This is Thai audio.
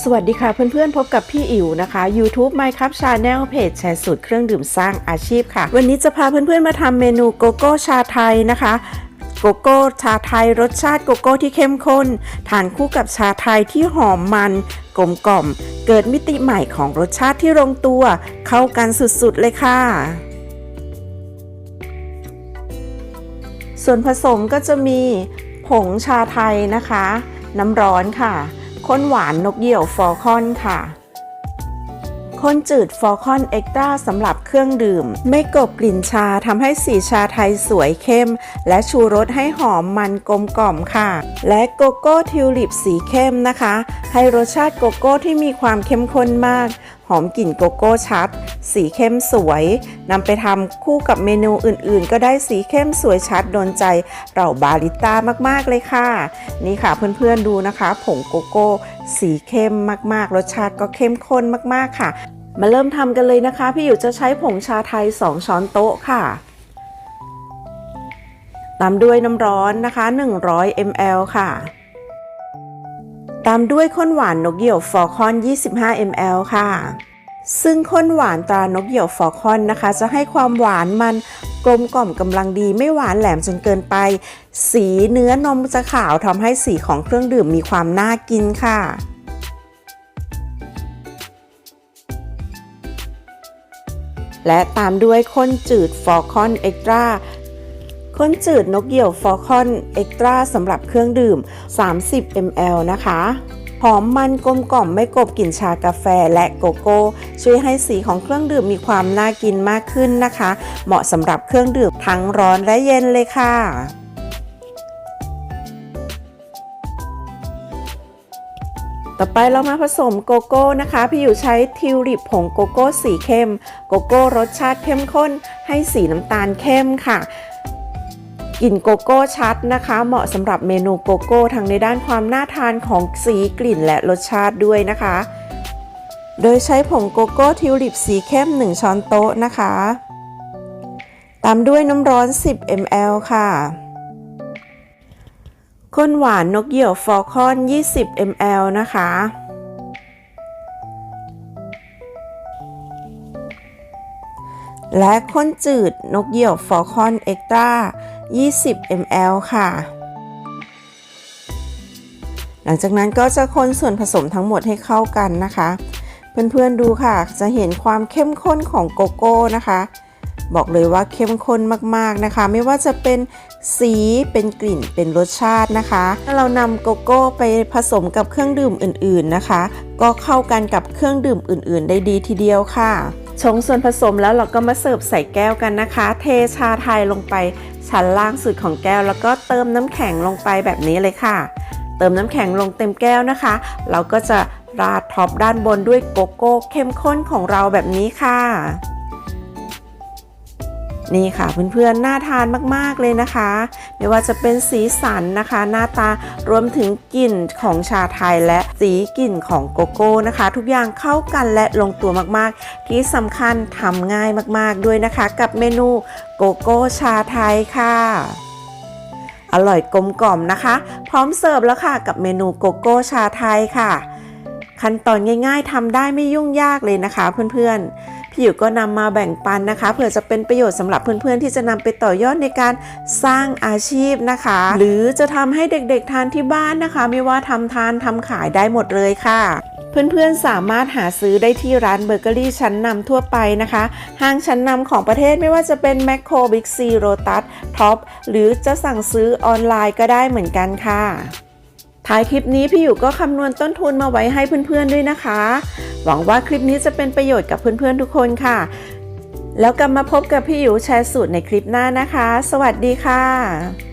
สวัสดีค่ะเพื่อนๆ พบกับพี่อิ๋วนะคะ YouTube My Cup Channel เพจแชร์สูตรเครื่องดื่มสร้างอาชีพค่ะ วันนี้จะพาเพื่อนๆ มาทำเมนูโกโก้ชาไทยนะคะโกโก้ชาไทยรสชาติโกโก้ที่เข้มข้น ทานคู่กับชาไทยที่หอมมันกลมกล่อม เกิดมิติใหม่ของรสชาติที่ลงตัว เข้ากันสุดๆเลยค่ะ ส่วนผสมก็จะมีผงชาไทยนะคะ น้ำร้อนค่ะ ข้นหวานนกเหยี่ยวฟอลคอนค่ะข้นจืดฟอลคอนเอ็กตร้าสำหรับเครื่องดื่ม ไม่กบกลิ่นชาทำให้สีชาไทยสวยเข้ม และชูรสให้หอมมันกลมกล่อมค่ะ และโกโก้ทิวลิปสีเข้มนะคะ ให้รสชาติโกโก้ที่มีความเข้มข้นมาก อมกลิ่นโกโก้ชัด สีเข้มสวยนำไปทำคู่กับเมนูอื่นๆ ก็ได้สีเข้มสวยชัดโดนใจเราบาริต้ามากๆเลยค่ะ นี่ค่ะเพื่อนๆดูนะคะ ผงโกโก้ สีเข้มมากๆ รสชาติก็เข้มข้นมากๆค่ะ มาเริ่มทำกันเลยนะคะ พี่อยู่จะใช้ผงชาไทย 2 ช้อนโต๊ะค่ะตามด้วยน้ำร้อนนะคะ 100 ml ค่ะ ตามด้วยข้นหวานนกเหยี่ยวฟอคอน 25 ml ค่ะ ซึ่งข้นหวานตรานกเหยี่ยวฟอคอนนะคะ จะให้ความหวานมันกลมกล่อมกำลังดีไม่หวานแหลมจนเกินไป สีเนื้อนมจะขาวทำให้สีของเครื่องดื่มมีความน่ากินค่ะและตามด้วยข้นจืดฟอร์คอนเอ็กตร้า ข้นจืดนกเหยี่ยวฟอร์คอนเอ็กตร้าสำหรับเครื่องดื่ม 30 ml นะคะหอมมันกลมกล่อมไม่กลบกลิ่นชากาแฟและโกโก้ ช่วยให้สีของเครื่องดื่มมีความน่ากินมากขึ้นนะคะ เหมาะสำหรับเครื่องดื่มทั้งร้อนและเย็นเลยค่ะต่อไปเรามาผสมโกโก้นะคะ พี่อยู่ใช้ทิวลิปผงโกโก้สีเข้ม โกโก้รสชาติเข้มข้น ให้สีน้ำตาลเข้มค่ะ กลิ่นโกโก้ชัดนะคะ เหมาะสำหรับเมนูโกโก้ทั้งในด้านความน่าทานของสีกลิ่นและรสชาติด้วยนะคะ โดยใช้ผงโกโก้ทิวลิปสีเข้ม 1 ช้อนโต๊ะนะคะ ตามด้วยน้ำร้อน 10 ml ค่ะข้นหวานนกเหยี่ยวฟอลคอน 20 ml นะคะ และข้นจืดนกเหยี่ยวฟอลคอนเอ็กตร้า 20 ml ค่ะ หลังจากนั้นก็จะคนส่วนผสมทั้งหมดให้เข้ากันนะคะ เพื่อนๆดูค่ะ จะเห็นความเข้มข้นของโกโก้นะคะ บอกเลยว่าเข้มข้นมากๆนะคะ ไม่ว่าจะเป็นสีเป็นกลิ่นเป็นรสชาตินะคะ ถ้าเรานำโกโก้ไปผสมกับเครื่องดื่มอื่นๆนะคะ ก็เข้ากันกับเครื่องดื่มอื่น ๆ ได้ดีทีเดียวค่ะชงส่วนผสมแล้วเราก็มาเสิร์ฟใส่แก้วกันนะคะ เทชาไทยลงไป ชั้นล่างสุดของแก้ว แล้วก็เติมน้ำแข็งลงไปแบบนี้เลยค่ะ เติมน้ำแข็งลงเต็มแก้วนะคะ เราก็จะราดท็อปด้านบนด้วยโกโก้เข้มข้นของเราแบบนี้ค่ะ นี่ค่ะเพื่อนๆน่าทานมากๆเลยนะคะ ไม่ว่าจะเป็นสีสันนะคะ หน้าตารวมถึงกลิ่นของชาไทยและสีกลิ่นของโกโก้นะคะ ทุกอย่างเข้ากันและลงตัวมากๆ ที่สำคัญทำง่ายมากๆด้วยนะคะ กับเมนูโกโก้ชาไทยค่ะอร่อยกลมกล่อมนะคะ พร้อมเสิร์ฟแล้วค่ะกับเมนูโกโก้ชาไทยค่ะ ขั้นตอนง่ายๆทำได้ไม่ยุ่งยากเลยนะคะเพื่อนๆ พี่อยู่ก็นำมาแบ่งปันนะคะเผื่อจะเป็นประโยชน์สำหรับเพื่อนๆที่จะนำไปต่อยอดในการสร้างอาชีพนะคะ หรือจะทำให้เด็กๆทานที่บ้านนะคะ ไม่ว่าทำทานทำขายได้หมดเลยค่ะเพื่อนๆ สามารถหาซื้อได้ที่ร้านเบเกอรี่ชั้นนำทั่วไปนะคะ ห้างชั้นนำของประเทศไม่ว่าจะเป็นแมคโครบิ๊กซีโรตัสท็อปหรือจะสั่งซื้อออนไลน์ก็ได้เหมือนกันค่ะ ท้ายคลิปนี้พี่อยู่ก็คำนวณต้นทุนมาไว้ให้เพื่อนๆด้วยนะคะ หวังว่าคลิปนี้จะเป็นประโยชน์กับเพื่อนๆทุกคนค่ะ แล้วกลับมาพบกับพี่อยู่แชร์สูตรในคลิปหน้านะคะ สวัสดีค่ะ